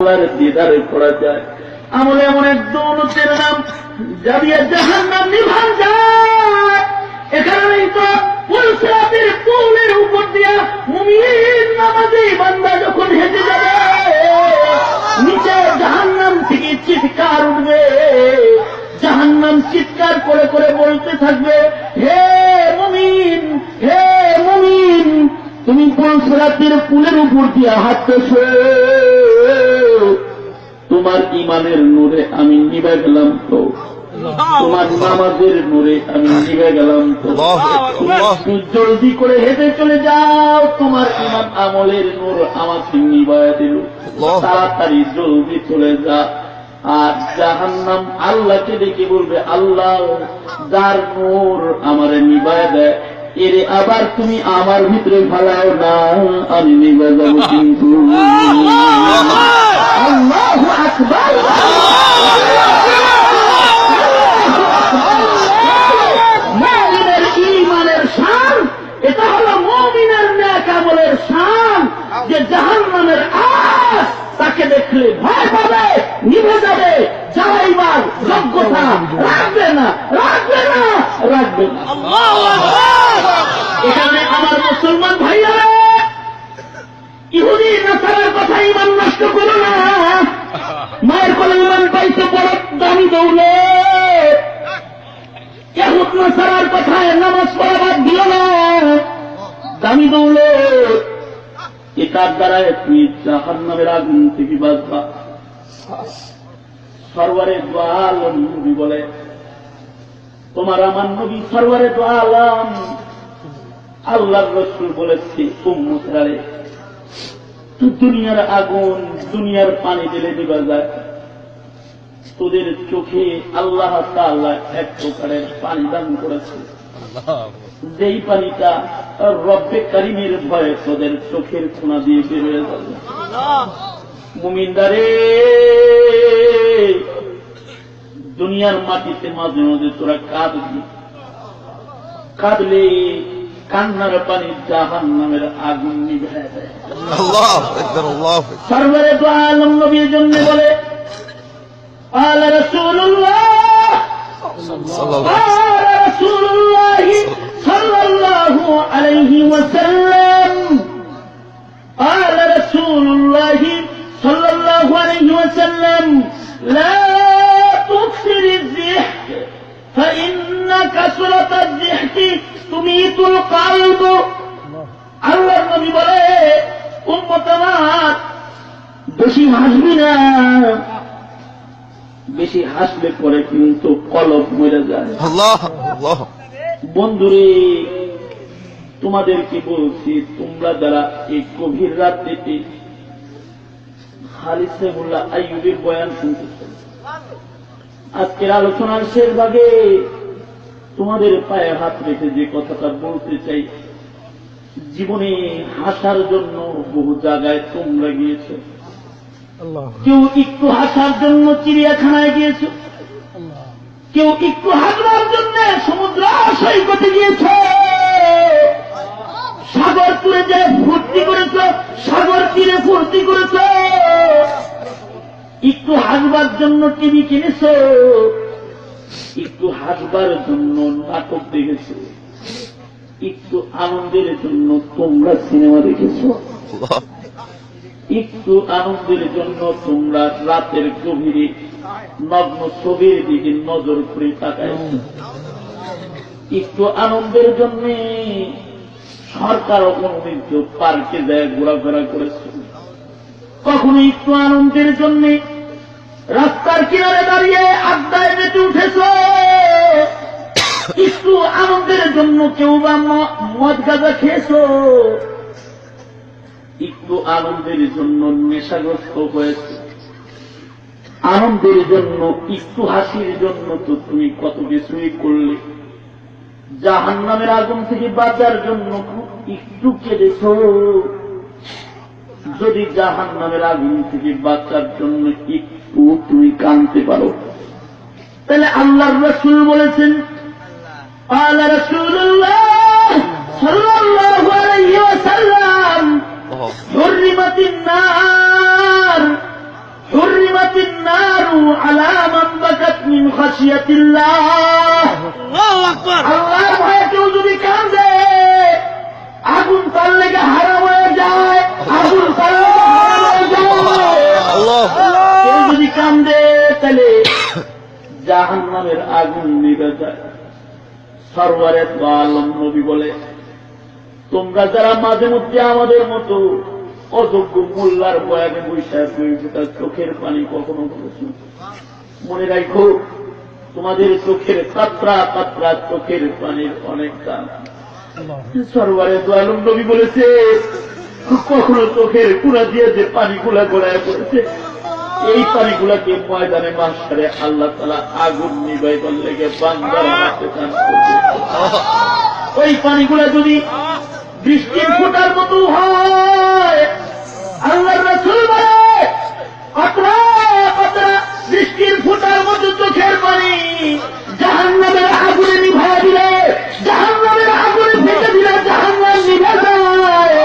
আল্লাহর দিদারে করা যায়। আমল এমন এক দৌলতের নাম জাবিয়া জাহান নাম নিভান যায়। এখানেই তো পুলসিরাতের পুলের উপর দিয়া মুমিন নামাজি বান্দা যখন হেঁটে যাবে, নিচে জাহান্নাম থেকে চিৎকার উঠবে। জাহান্নাম চিৎকার করে করে বলতে থাকবে, হে মুমিন হে মুমিন তুমি কোন পুলসিরাতের পুলের উপর দিয়া হাঁটতেছো? তোমার ইমানের নূরে আমি নিবে গেলাম তো। তোমার নামাজের নূরে আমি নিবে গেলাম তো। জলদি করে হেঁটে চলে যাও তোমার ইমান আমলের নূর আমাকে নিবায় দিল তাড়াতাড়ি জলদি চলে যা। আর জাহান্নাম আল্লাহকে ডেকে বলবে আল্লাহ যার নূর আমারে নিবায় দেয় এরে আবার তুমি আমার ভিতরে ভালাও না। আমি মেজা যাব কিন্তু আল্লাহু আকবার। ইহুদ নাসারার কথায় নামাজ পড়া বাদ দিও না। দামি দৌলে এটার দ্বারা তুমি জাহান নামের আগুন থেকে বাঁচবা? সরওয়ারে দোয়ালম নবী বলে, তোমার আমার নবী সরওয়ারে দোয়ালম আল্লাহ রসুল বলেছে উম্মতরারে দুনিয়ার আগুন, দুনিয়ার পানি দিলে দিবা যায়। তোদের চোখে আল্লাহ তাআলা এক প্রকারের পানি দান করেছে। যেই পানিটা রব্বে কারিমের ভয়ে তোদের চোখের কোনা দিয়ে বের হয়ে যাবে মুমিন্দারে দুনিয়ার মাটিতে মাঝে মাঝে তোরা কাঁদবি। কাঁদলে কান্নার পানি জাহান নামের আগুন নিভে আকবার। সর্বরে তো আলম নবীর জন্য বলে قال رسول الله সাল্লাল্লাহু قال رسول الله صلى الله عليه وسلم قال رسول الله صلى الله عليه وسلم لا تكثر الزحف فإن كثرة الزحف تميت القلب আল্লাহ নবী বলে উম্মত আমার বেশি হাসবি না বেশি হাসলে পরে কিন্তু কলব মরে যায়। বন্ধুরে তোমাদেরকে বলছি তোমরা যারা এই গভীর রাত্রিতে খালিসেবুল্লাহ আইয়ুবের বয়ান শুনতেছ আজকের আলোচনার শেষ ভাগে তোমাদের পায়ে হাত রেখে যে কথাটা বলতে চাই জীবনে হাসার জন্য বহু জায়গায় তোমরা গিয়েছো। কেউ একটু হাসার জন্য চিড়িয়াখানায় গিয়েছো? কেউ একটু হাসবার জন্য সমুদ্র সৈকতে গিয়েছ? সাগর তুলে যে ফুর্তি করেছ সাগর তীরে ফুর্তি করেছ? একটু হাসবার জন্য টিভি কিনেছ? একটু হাসবার জন্য নাটক দেখেছ? একটু আনন্দের জন্য তোমরা সিনেমা দেখেছ? আল্লাহ একটু আনন্দের জন্য তোমরা রাতের গভীরে নগ্ন ছবির দিকে নজর করে তাকাইছ একটু আনন্দের জন্য সরকার অনুমোদিত পার্কে যায় ঘোরাফেরা করেছে। কখনো একটু আনন্দের জন্য রাস্তার কিনারে দাঁড়িয়ে আড্ডায় মেতে উঠেছ। একটু আনন্দের জন্য কেউ বা মদ গাঁজা খেয়েছো। একটু আনন্দের জন্য নেশাগ্রস্ত হয়েছে। আনন্দের জন্য, একটু হাসির জন্য তো তুমি কত কিছুই করলে। জাহান নামের আগুন থেকে বাঁচার জন্য একটু কেঁদেছ। যদি জাহান নামের আগুন থেকে বাঁচার জন্য একটু তুমি কানতে পারো। তাহলে আল্লাহর রসুল বলেছেন حرمت النار. কেউ যদি কাঁদে আগুন তার লেগে হারাম হয়ে যায় আগুন কেউ যদি কান্দে তাহলে জাহান নামের আগুন নিবে যায়। সর্বরে আলম নবী বলে তোমরা যারা মাঝে মধ্যে আমাদের মতো অযোগ্য মোল্লার বয়ানে বৈশাখ তার চোখের পানি কখনো করেছ মনে রাখো, তোমাদের চোখের কাতরা কাতরা চোখের পানির অনেক দাম। সরবারে দোয়ালম নবী বলেছে, কখনো চোখের কুড়া দিয়ে যে পানিগুলা গড়ায় পড়েছে, এই পানিগুলাকে ময়দানে মাসারে আল্লাহ তালা আগুন নিবাইবার লেগে বান্দার হাতে দান করবে। ওই পানিগুলা যদি বৃষ্টির ফোটার মতো হয় আল্লাহ রসুল বলে বৃষ্টির ফোটার মতো চোখের পানি জাহান নামের আগুনে নিভাই দিলে জাহান নামের আগুনে ফেটে দিলে জাহান নাম নিভে যায়।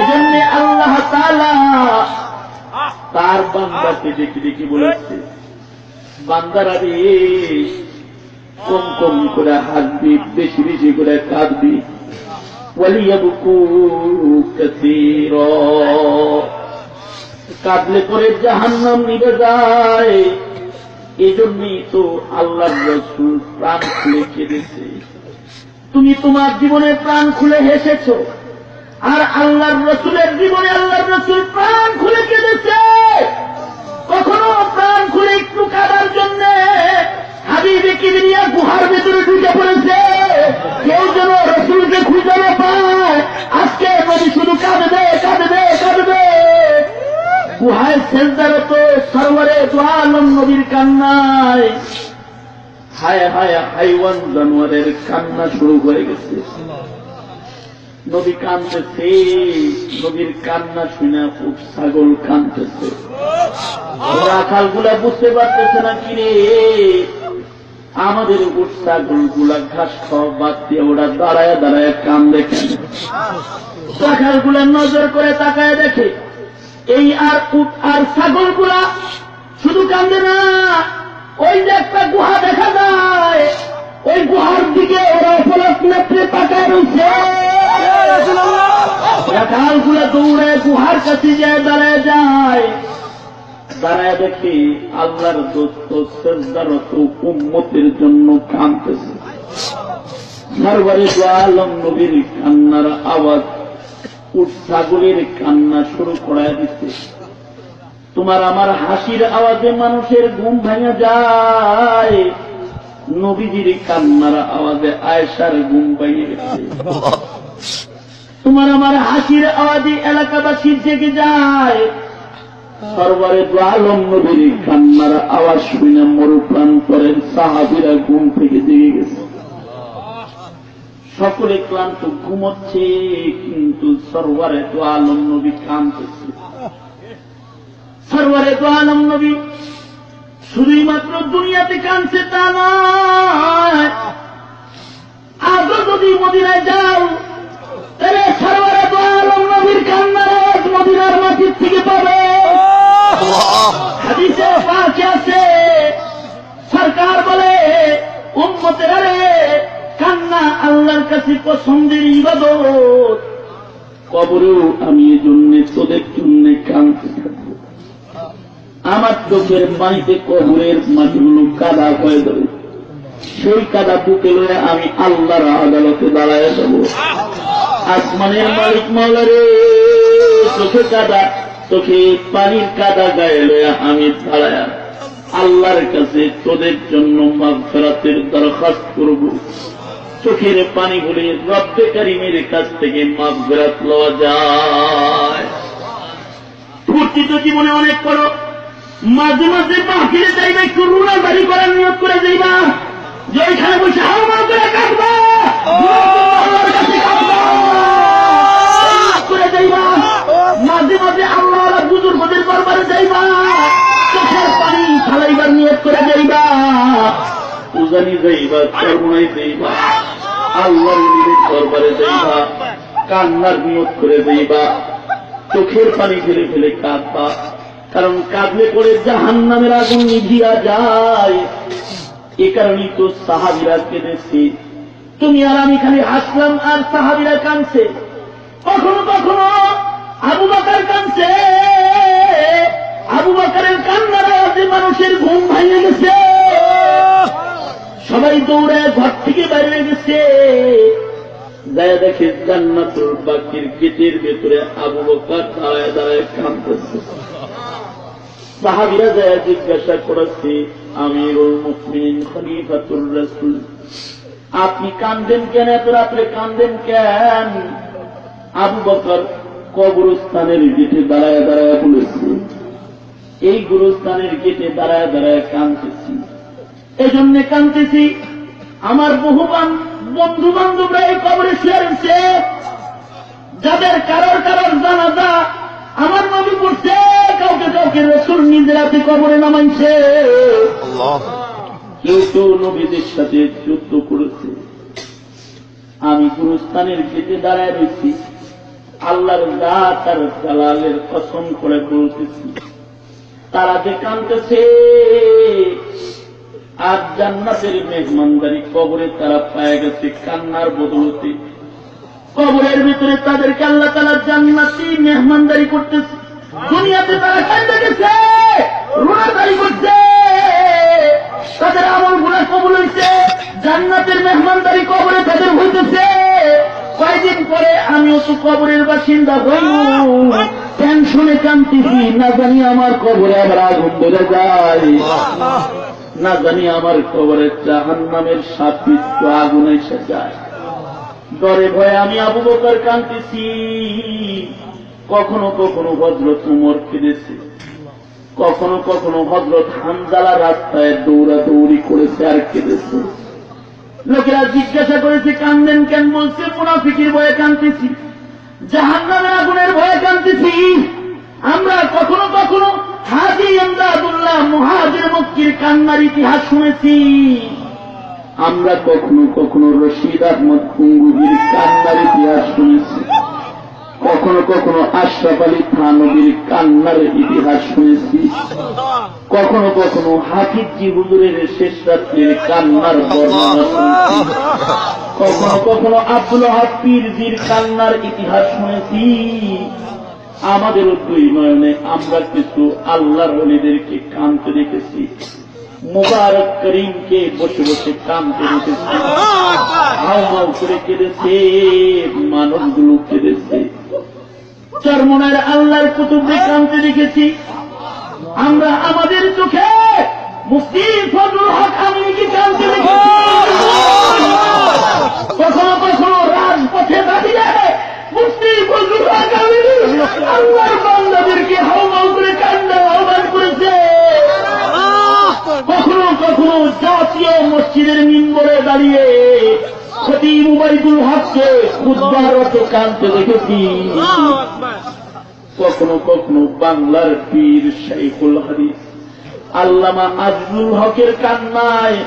এজন্য আল্লাহ তাআলা তার বান্দাকে দেখে দেখে বলেছে বান্দারা রে কম কম করে হাসবি বেশি বেশি করে কাঁদবি। কাঁদলে পরে জাহান্নাম নিবে যায়। এই জন্যই তো আল্লাহ রসুল প্রাণ খুলে কেঁদেছে। তুমি তোমার জীবনে প্রাণ খুলে হেসেছো। আর আল্লাহর রসুলের জীবনে আল্লাহর রসুল প্রাণ খুলে কেঁদেছে। কখনো প্রাণ খুলে একটু কাদার জন্য হাবিবে কিবরিয়া গুহার ভেতরে ঢুকে পড়েছে। কেউ যেন গুহায় সেন্দারত সরোবরে দোয়ালম নদীর কান্নায় হায় হায় হাইওয়ান জানোয়ারের কান্না শুরু হয়ে গেছে। নদী কানতেছে নদীর কান্না শুনে খুব ছাগল কানতেছে রাখালগুলা বুঝতে পারতেছে না কিরে, আমাদের উঠ ছাগলগুলা ঘাস খাওয়া বাদ দিয়ে ওরা দাঁড়ায় দাঁড়ায় কান দেখে রাখাল নজর করে তাকায় দেখে এই আর উট আর ছাগলগুলা শুধু কান্দে না, ওই যে একটা গুহা দেখা যায়, ওই গুহার দিকে ওরা ফলক নেত্রে তাকায় রয়েছে। গুলা দৌড়ে গুহার কাছে যায় দাঁড়ায় যায়। দাঁড়ায় দেখি আল্লাহর দোস্ত শ্রদ্ধারত উম্মতের জন্য কাঁদতেছে। সরবারে আলম নবীর কান্নার আওয়াজ উট ছাগলের কান্না শুরু করায় দিচ্ছে তোমার আমার হাসির আওয়াজে মানুষের ঘুম ভেঙে যায়। নবীজির কান্নার আওয়াজে আয়সার ঘুম ভেঙে গেছে। তোমার আমার হাসির আওয়াজে এলাকাবাসী জেগে যায়। সরবারে আলম নবীর কান্নার আওয়াজ শুনে মরুপ্রাণ করেন সাহাবিরা ঘুম থেকে জেগে গেছে। সকলে ক্লান্ত ঘুমোচ্ছে, কিন্তু সরওয়ারে তো আলম নবী কাঁদতেছে। সরওয়ারে তো আলম নবী শুধুই মাত্র দুনিয়াতে কাঁদছে তা নয়। আজও যদি মদিনায় যাও, তাহলে সরওয়ারে তো আলম নবীর কান্নার আওয়াজ মদিনার মাটির থেকে পাবে। আছে, সরকার বলে, উম্মতের আরে কান্না আল্লাহর কাছে পছন্দের ইবাদত। কবরেও আমি এই জন্য তোদের জন্য কাঁদতে থাকব। আমার চোখের পানিতে কবরের মাটিগুলো কাদা হয়ে যাবে। সেই কাদা বুকে লয়ে আমি আল্লাহর আদালতে দাঁড়ায় যাব। আসমানের মালিক মাওলারে চোখে কাদা, চোখে পানির কাদা গায়ে লয়ে আমি দাঁড়ায়। আল্লাহর কাছে তোদের জন্য মাগফিরাতের দরখাস্ত করব। চোখের পানি গুলি রব্বে কারিমের কাছ থেকে মাগফিরাত লওয়া যায়। ফুর্তিত জীবনে অনেক করো। মাঝে মাঝে বাকিরে যাইবা একটু বাড়ি করার নিয়োগ করে যাইবা। যে ওইখানে বসে হাওয়া করে কাটবা করে যাইবা। মাঝে মাঝে আল্লাহ বুজুর্গদের দরবারে যাইবা। চোখের পানি ফালাইবার নিয়োগ করে যাইবা। উজানি যাইবা চরমনাই যাইবা আল্লাহর নিজের দরবারে যাইবা, কান্নার নিয়োগ করে যাইবা, চোখের পানি ফেলে ফেলে কাঁদবা। কারণ কাঁদলে পরে জাহান নামের আগুন নিভিয়া যায়। এ কারণেই তো সাহাবিরা কেঁদেছে। তুমি আর আমি খালি হাসলাম, আর সাহাবিরা কাঁদছে। কখনো কখনো আবু বাকার কাঁদছে। আবু বাকারের কান্নার আওয়াজে মানুষের ঘুম ভাঙে গেছে। সবাই দৌড়ায় ঘর থেকে বাইরে গেছে। যায় দেখে জান্নাতুল বাকির গেটের ভেতরে আবু বকর দাঁড়ায় দাঁড়ায় কাঁদতেছে। সাহাবিরা যায় জিজ্ঞাসা করেছে, আমিরুল মুসলিম খলিফাতুর রাসূল, আপনি কান্দেন কেন? এত রাত্রে কান্দেন কেন? আবু বকর কবরস্থানের গেটে দাঁড়ায় দাঁড়ায় বলেছে, এই গুরুস্থানের গেটে দাঁড়ায় দাঁড়ায় কাঁদতেছি। এজন্য কাঁদতেছি আমার বহু বন্ধু বান্ধবরা এই কবরে শুয়ে রয়েছে যাদের কারোর কারোর জানাজা আমার নবী করছে কাউকে কাউকে রসুল নিজের কবরে নামাইছে। কেউ কেউ নবীদের সাথে যুদ্ধ করেছে। আমি গুরুস্থানের গেটে দাঁড়ায় রয়েছি আল্লাহর গা তার জালালের কসম করে বলতেছি তারা যে কাঁদতেছে আর জান্নাতের মেহমানদারি কবরে তারা পায়ে গেছে কান্নার বদলতে। কবরের ভিতরে তাদেরকে আল্লাহ তালা জান্নাতি মেহমানদারি করতেছে। দুনিয়াতে তারা কান্দে গেছে রুনাদারি করছে। তাদের আমলগুলা কবল হয়েছে জান্নাতের মেহমানদারি কবরে তাদের হইতেছে। কয়েকদিন পরে আমিও তো কবরের বাসিন্দা হইব টেনশনে কান্তিছি, না জানি আমার কবরে আবার আগুন ধরে যায়। না জানি আমার কবরে জাহান নামের সাপিত্য আগুন এসে যায়। ডরে ভয়ে আমি আবু বকর কান্দিছি কখনো কখনো হজরত উমর কেঁদেছে। কখনো কখনো হজরত হামজালা রাস্তায় দৌড়াদৌড়ি করেছে আর কেঁদেছে। লোকেরা জিজ্ঞাসা করেছে কান্দেন কেন? বলছে, মুনাফিকির ভয়ে কান্দিছি জাহান নামের আগুনের ভয়ে কান্দিছি আমরা কখনো কখনো হাজি আমদাদুল্লাহ মুহাজির মক্কির কান্নার ইতিহাস শুনেছি। আমরা কখনো কখনো রশিদ আহমদ কুঙ্গুগির কান্নার ইতিহাস শুনেছি। কখনো কখনো আশরাফ আলী থানবীর কান্নার ইতিহাস শুনেছি। কখনো কখনো হাফিজি হুজুরের শেষ রাত্রির কান্নার বর্ণনা শুনেছি। কখনো কখনো আব্দুল হাফির কান্নার ইতিহাস শুনেছি। আমাদের দুই নয়নে আমরা কিছু আল্লাহর অলিদেরকে কানতে দেখেছি। মুবারক করিমকে বসে বসে কানতে দেখেছি হাও হাও করে কেঁদেছে মানুষগুলো কেঁদেছে। চরমনের আল্লাহর কুতুবকে কানতে দেখেছি। আমরা আমাদের চোখে মুক্তি ফজল হক আমিনকে কানতে দেখেছি। কখনো কখনো রাজপথে দাঁড়িয়ে মুক্তি ফজল হক আমিনী আল্লাহর বান্দাদেরকে হাওমাও করে কান্না আহ্বান করেছে কখনো কখনো জাতীয় মসজিদের মিম্বরে দাঁড়িয়ে ক্ষতি মুবাইদুল হককে খুদ্ারত কানতে দেখেছি। কখনো কখনো বাংলার পীর শাইখুল হাদিস, আল্লামা আজমুল হকের কান্নায়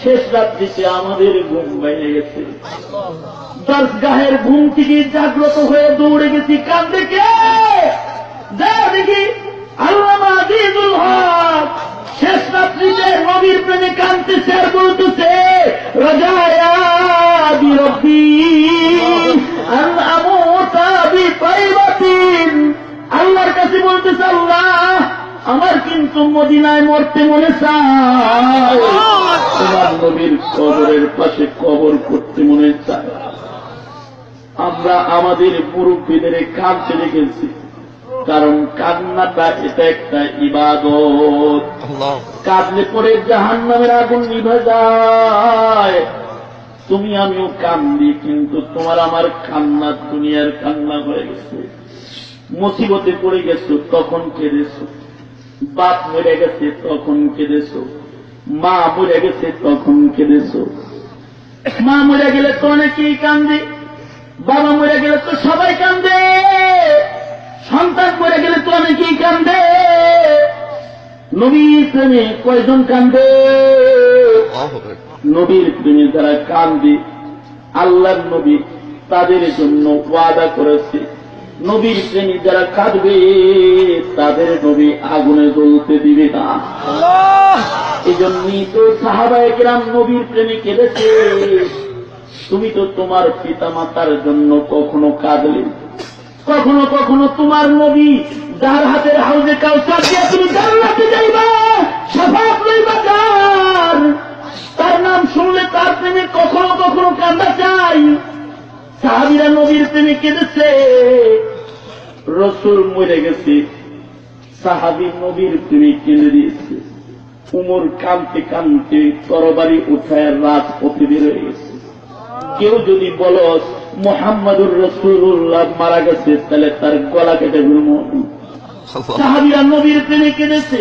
শেষ রাত্রিতে আমাদের ঘুম ভেঙে গেছে। দরগাহের ঘুম থেকে জাগ্রত হয়ে দৌড়ে গেছি। কান্দে কে? যা দেখি আল্লামা আজিজুল হক। শেষ রাত্রিতে নবীর প্রেমে কান্দতেছে আর বলতেছে আল্লাহর কাছে বলতেছে, আল্লাহ, আমার কিন্তু মদিনায় মরতে মনে চায়। নবীর কবরের পাশে কবর করতে মনে চায়। আমরা আমাদের পুরুষ মুরব্বীদের কাঁদতে দেখেছি। কারণ কান্নাটা এটা একটা ইবাদত। কাঁদলে পরে জাহান নামের আগুন নিভে যায়। তুমি আমিও কান্দি কিন্তু তোমার আমার কান্না দুনিয়ার কান্না হয়ে গেছে। মুসিবতে পড়ে গেছো তখন কেঁদেছো। বাপ মরে গেছে তখন কেঁদেছো। মা মরে গেছে তখন কেঁদেছো। মা মরে গেলে তো অনেকেই কান্দে বাবা মরে গেলে তো সবাই কান্দে। সন্তান মরে গেলে তো অনেকেই কান্দে? নবীর প্রেমে কয়জন কান্দে. নবীর প্রেমে যারা কান্দে। আল্লাহর নবী তাদের জন্য ওয়াদা করেছে। নবীর প্রেমী যারা কাঁদবে, তাদের নবী আগুনে জ্বলতে দিবে না। এই জন্যই তো সাহাবায়কেরাম নবীর প্রেমী কেঁদেছে। তুমি তো তোমার পিতা মাতার জন্য কখনো কাঁদলে। কখনো কখনো তোমার নবী যার হাতের হাউজে কাউসার দিয়ে তুমি জান্নাতে যাইবা সাফাত লইবা যার। তার নাম শুনলে তার প্রেমে কখনো কখনো কান্দা চাই। সাহাবিরা নবীর প্রেমে কেঁদেছে। রসুল মরে গেছে। সাহাবি নবীর প্রেমে কেঁদে দিয়েছে। উমর কানতে কানতে তরবারি উঠায় রাত পথে বের হয়ে গেছে। কেউ যদি বলো মোহাম্মদুর রসুল্লাহ মারা গেছে তাহলে তার গলা কেটে ফেলব সাহাবিরা নবীর প্রেমে কেঁদেছে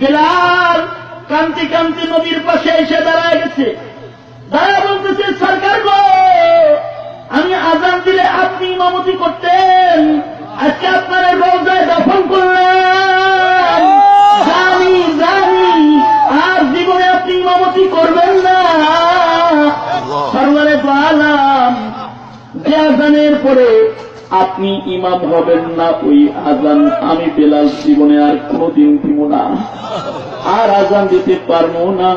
বেলাল কান্তি কান্তি নবীর পাশে এসে দাঁড়ায় গেছে। দাঁড়া বলতেছে সরকার গো আমি আজান দিলে আপনি ইমামতি করতেন। আজকে আপনার রোজায় দফন করলেন। পরে আপনি ইমাম হবেন না, ওই আজান আমি বেলাল জীবনে আর কোনদিন দিব না। আর আজান দিতে পারব না।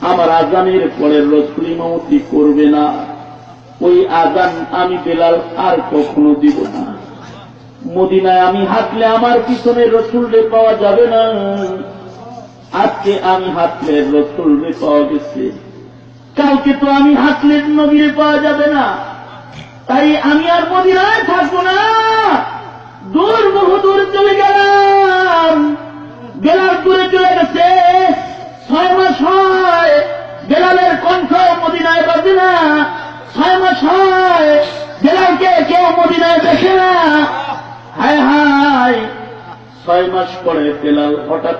আমার আজানের পরে রসুল ইমামতি করবে না। ওই আজান আমি বেলাল আর কখনো দিব না। মদিনায় আমি হাঁটলে আমার পিছনে রসুলরে পাওয়া যাবে না। আজকে আমি হাঁটলে রসুলরে পাওয়া গেছে। কালকে তো আমি হাঁটলে নবীরে পাওয়া যাবে না। তাই আমি আর মদিনায় থাকব না। দূর বহু দূর চলে গেলাম। বেলাল দূরে চলে গেছে। ছয় মাস হয় বেলালের কণ্ঠ মদিনায় বাজে না। ছয় মাস হয় বেলালকে কেউ মদিনায় দেখে না। হায় হায়, ছয় মাস পরে বেলাল হঠাৎ